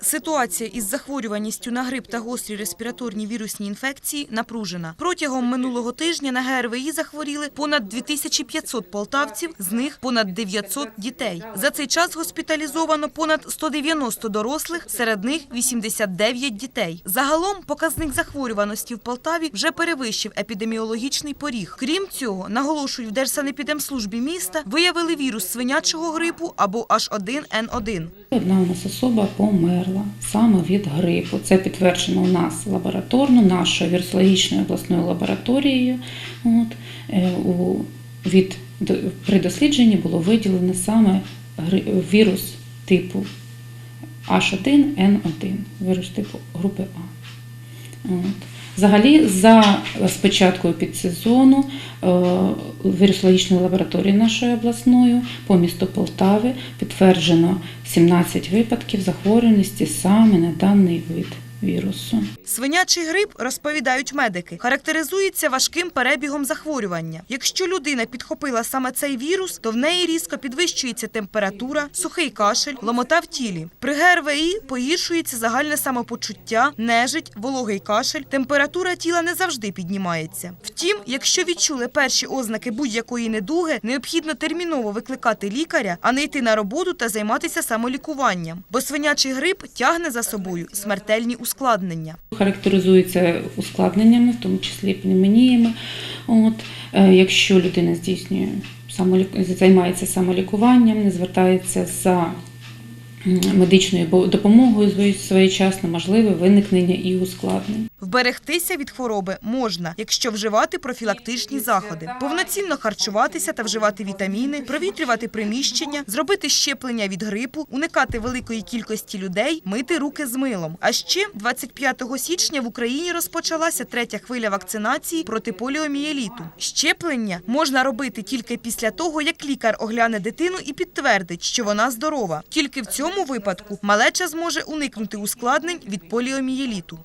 Ситуація із захворюваністю на грип та гострі респіраторні вірусні інфекції напружена. Протягом минулого тижня на ГРВІ захворіли понад 2500 полтавців, з них понад 900 дітей. За цей час госпіталізовано понад 190 дорослих, серед них 89 дітей. Загалом показник захворюваності в Полтаві вже перевищив епідеміологічний поріг. Крім цього, наголошують в Держсанепідемслужбі міста, виявили вірус свинячого грипу або H1N1. Одна у нас особа померла саме від грипу. Це підтверджено у нас лабораторно, нашою вірусологічною обласною лабораторією. От, е, у, від, при дослідженні було виділено саме вірус типу H1N1, вірус типу групи А. От. Взагалі, за спочатку підсезону е, вірусологічної лабораторії нашої обласної. По місту Полтави підтверджено 17 випадків захворюваності саме на даний вид вірусу. Свинячий грип, розповідають медики, характеризується важким перебігом захворювання. Якщо людина підхопила саме цей вірус, то в неї різко підвищується температура, сухий кашель, ломота в тілі. При ГРВІ погіршується загальне самопочуття, нежить, вологий кашель, температура тіла не завжди піднімається. Втім, якщо відчули перші ознаки будь-якої недуги, необхідно терміново викликати лікаря, а не йти на роботу та займатися самолікуванням. Бо свинячий грип тягне за собою смертельні ускладнення. Характеризується ускладненнями, в тому числі пневмоніями. От, е, якщо людина здійснює займається самолікуванням, не звертається за медичною допомогою своєчасно, можливе виникнення і ускладнень. Вберегтися від хвороби можна, якщо вживати профілактичні заходи, повноцінно харчуватися та вживати вітаміни, провітрювати приміщення, зробити щеплення від грипу, уникати великої кількості людей, мити руки з милом. А ще 25 січня в Україні розпочалася третя хвиля вакцинації проти поліомієліту. Щеплення можна робити тільки після того, як лікар огляне дитину і підтвердить, що вона здорова. Тільки в цьому випадку малеча зможе уникнути ускладнень від поліомієліту.